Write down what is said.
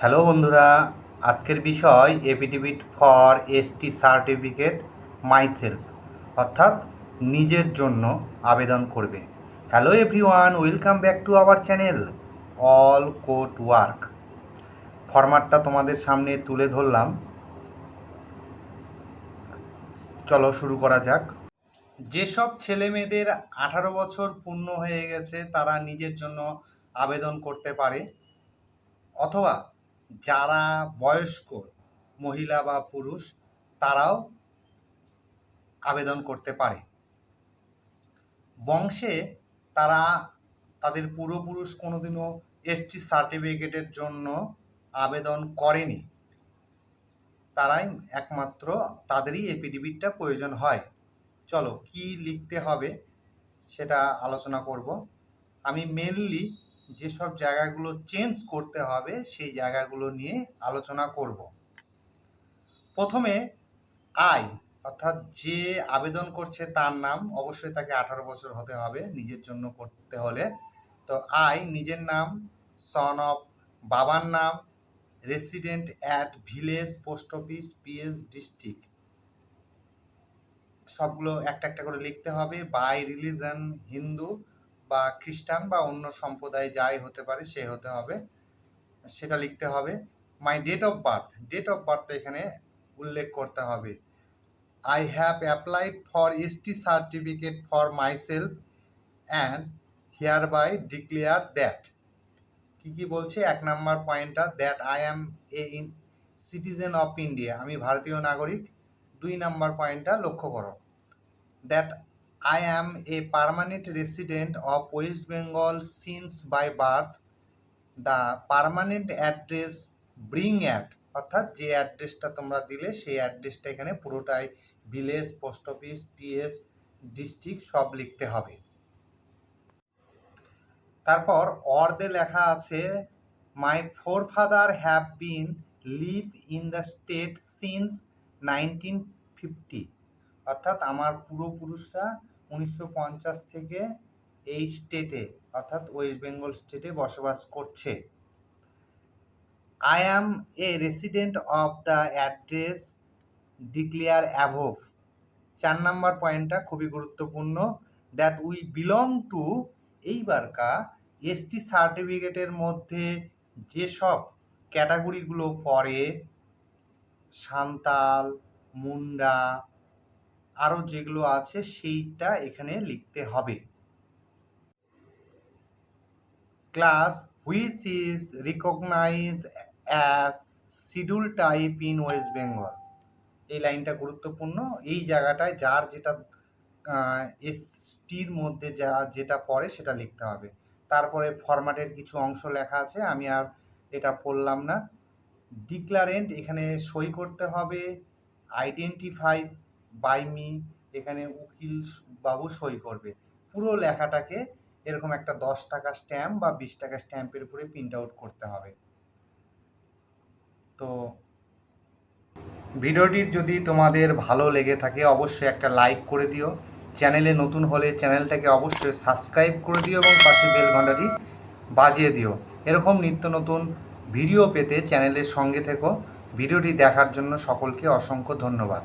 Hello বন্ধুরা, আজকের বিষয় affidavit for ST certificate myself, অর্থাৎ নিজের জন্য আবেদন করবে। Hello everyone, welcome back to our channel, all court work. ফরম্যাটটা তোমাদের সামনে তুলে ধরলাম। চলো শুরু করা যাক। যেসব ছেলে মেয়েদের আঠারো বছর পূর্ণ হয়ে গেছে, তারা নিজের জন্য আবেদন করতে পারে, অথবা যারা বয়স্ক, মহিলা বা পুরুষ, তারাও আবেদন করতে পারে। বংশে তারা, তাদের পূর্বপুরুষ কোনোদিনও এসটি সার্টিফিকেটের জন্য আবেদন করেনি। তারাই একমাত্র তাদেরই এপিডিবিটটা প্রয়োজন হয়। চলো, কি লিখতে হবে সেটা আলোচনা করব। আমি মেনলি যেসব জায়গাগুলো চেঞ্জ করতে হবে, সেই জায়গাগুলো নিয়ে আলোচনা করব। প্রথমে আই অর্থাৎ যে আবেদন করছে তার নাম, অবশ্যই তাকে আঠারো বছর হতে হবে নিজের জন্য করতে হলে। তো আই নিজের নাম সন অফ বাবার নাম resident at village post office PS district সবগুলো একটা একটা করে লিখতে হবে। বাই রিলিজন হিন্দু বা খ্রিস্টান বা অন্য সম্প্রদায় যাই হতে পারে, সে হতে হবে। সেটা লিখতে হবে। My date of birth date of birth এখানে উল্লেখ করতে হবে। I have applied for ST certificate for myself and hereby declare that কী কী বলছে? এক নম্বর পয়েন্টটা that I am a in citizen of India আমি ভারতীয় নাগরিক। দুই নম্বর পয়েন্টটা লক্ষ্য করো। That I am a permanent resident of West Bengal since by birth. The permanent address bring at অর্থাৎ যে অ্যাড্রেসটা তোমরা দিলে সেই অ্যাড্রেসটা এখানে পুরোটাই village post office PS district সব লিখতে হবে তারপর অর্ধে লেখা আছে my forefather have been live in the state since nineteen fifty অর্থাৎ আমার পূর্বপুরুষরা উনিশশো পঞ্চাশ থেকে এই স্টেটে অর্থাৎ ওয়েস্ট বেঙ্গল স্টেটে বসবাস করছে। I am a resident of the address declare above চার নাম্বার পয়েন্টটা খুবই গুরুত্বপূর্ণ দ্যাট উই বিলং টু এইবারকা এসটি সার্টিফিকেটের মধ্যে যেসব ক্যাটাগরিগুলো পড়ে সান্তাল মুন্ডা আরও যেগুলো আছে সেইটা এখানে লিখতে হবে। Class which is recognise as schedule type in West Bengal. এই লাইনটা গুরুত্বপূর্ণ। এই জায়গাটায় যার যেটা এসটির মধ্যে যা, যেটা পড়ে সেটা লিখতে হবে। তারপরে ফরম্যাটের কিছু অংশ লেখা আছে, আমি আর এটা পড়লাম না। ডিক্লারেন্ট এখানে সই করতে হবে, আইডেন্টিফাই বাই মি, এখানে উকিল বাবু সই করবে। পুরো লেখাটাকে এরকম একটা দশ টাকা স্ট্যাম্প বা বিশ টাকা স্ট্যাম্পের উপরে প্রিন্ট আউট করতে হবে। তো ভিডিওটি যদি তোমাদের ভালো লেগে থাকে, অবশ্যই একটা লাইক করে দিও। চ্যানেলে নতুন হলে চ্যানেলটাকে অবশ্যই সাবস্ক্রাইব করে দিও এবং পাশে বেল বাজিয়ে দিও। এরকম নিত্য নতুন ভিডিও পেতে চ্যানেলের সঙ্গে থেকো। ভিডিওটি দেখার জন্য সকলকে অসংখ্য ধন্যবাদ।